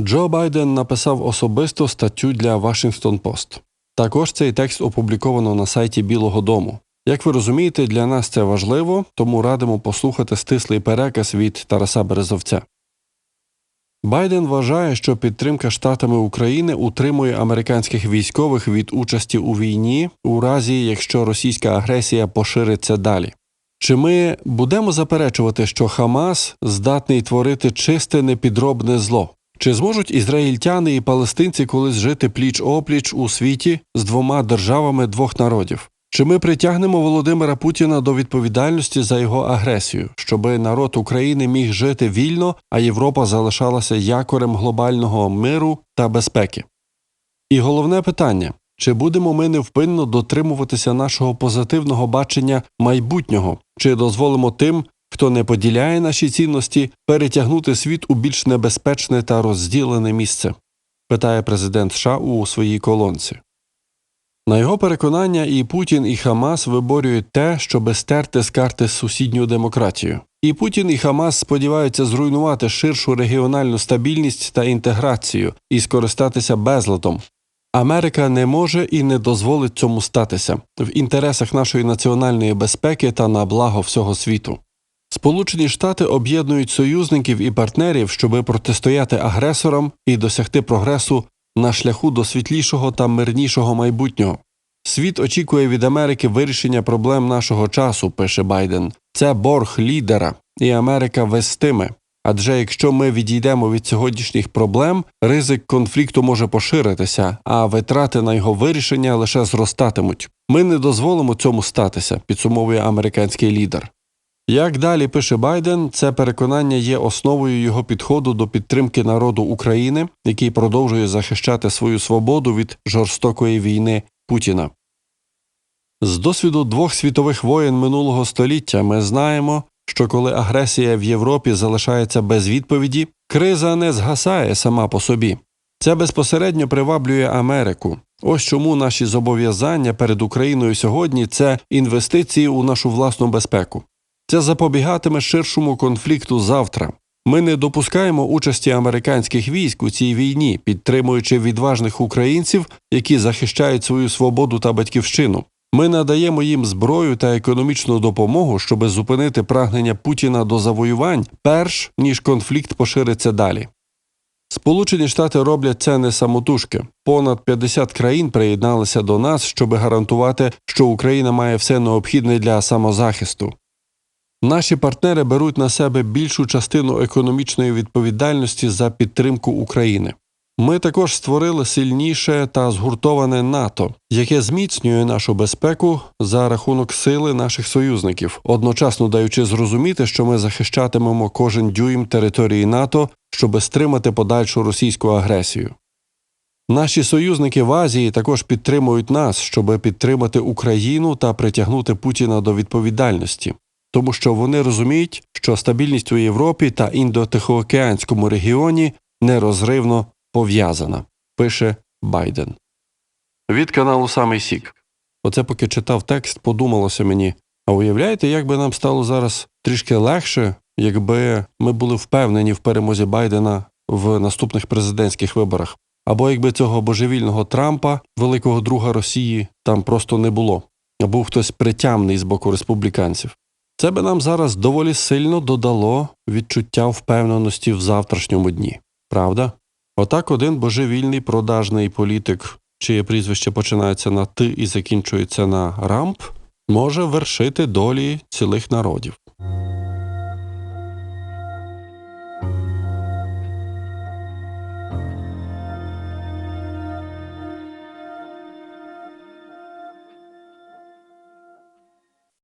Джо Байден написав особисту статтю для Washington Post. Також цей текст опубліковано на сайті Білого Дому. Як ви розумієте, для нас це важливо, тому радимо послухати стислий переказ від Тараса Березовця. Байден вважає, що підтримка штатами України утримує американських військових від участі у війні у разі, якщо російська агресія пошириться далі. Чи ми будемо заперечувати, що Хамас здатний творити чисте непідробне зло? Чи зможуть ізраїльтяни і палестинці колись жити пліч опліч у світі з двома державами двох народів? Чи ми притягнемо Володимира Путіна до відповідальності за його агресію, щоби народ України міг жити вільно, а Європа залишалася якорем глобального миру та безпеки? І головне питання: чи будемо ми невпинно дотримуватися нашого позитивного бачення майбутнього, чи дозволимо тим, хто не поділяє наші цінності, перетягнути світ у більш небезпечне та розділене місце? питає президент США у своїй колонці. На його переконання, і Путін, і Хамас виборюють те, щоби стерти з карти сусідню демократію. І Путін і Хамас сподіваються зруйнувати ширшу регіональну стабільність та інтеграцію і скористатися безладом. Америка не може і не дозволить цьому статися в інтересах нашої національної безпеки та на благо всього світу. Сполучені Штати об'єднують союзників і партнерів, щоби протистояти агресорам і досягти прогресу на шляху до світлішого та мирнішого майбутнього. Світ очікує від Америки вирішення проблем нашого часу, пише Байден. Це борг лідера, і Америка вестиме. Адже якщо ми відійдемо від сьогоднішніх проблем, ризик конфлікту може поширитися, а витрати на його вирішення лише зростатимуть. Ми не дозволимо цьому статися, підсумовує американський лідер. Як далі пише Байден, це переконання є основою його підходу до підтримки народу України, який продовжує захищати свою свободу від жорстокої війни Путіна. З досвіду двох світових воєн минулого століття ми знаємо, що коли агресія в Європі залишається без відповіді, криза не згасає сама по собі. Це безпосередньо приваблює Америку. Ось чому наші зобов'язання перед Україною сьогодні це інвестиції у нашу власну безпеку. Це запобігатиме ширшому конфлікту завтра. Ми не допускаємо участі американських військ у цій війні, підтримуючи відважних українців, які захищають свою свободу та батьківщину. Ми надаємо їм зброю та економічну допомогу, щоб зупинити прагнення Путіна до завоювань, перш ніж конфлікт пошириться далі. Сполучені Штати роблять це не самотужки. Понад 50 країн приєдналися до нас, щоб гарантувати, що Україна має все необхідне для самозахисту. Наші партнери беруть на себе більшу частину економічної відповідальності за підтримку України. Ми також створили сильніше та згуртоване НАТО, яке зміцнює нашу безпеку за рахунок сили наших союзників, одночасно даючи зрозуміти, що ми захищатимемо кожен дюйм території НАТО, щоб стримати подальшу російську агресію. Наші союзники в Азії також підтримують нас, щоб підтримати Україну та притягнути Путіна до відповідальності тому що вони розуміють, що стабільність у Європі та індотихоокеанському регіоні нерозривно пов'язана, пише Байден. Від каналу Самий Сік. Оце поки читав текст, подумалося мені. А уявляєте, як би нам стало зараз трішки легше, якби ми були впевнені в перемозі Байдена в наступних президентських виборах, або якби цього божевільного Трампа, великого друга Росії, там просто не було, а був хтось притямний з боку республіканців. Це би нам зараз доволі сильно додало відчуття впевненості в завтрашньому дні, правда? Отак один божевільний продажний політик, чиє прізвище починається на ти і закінчується на рамп, може вершити долі цілих народів.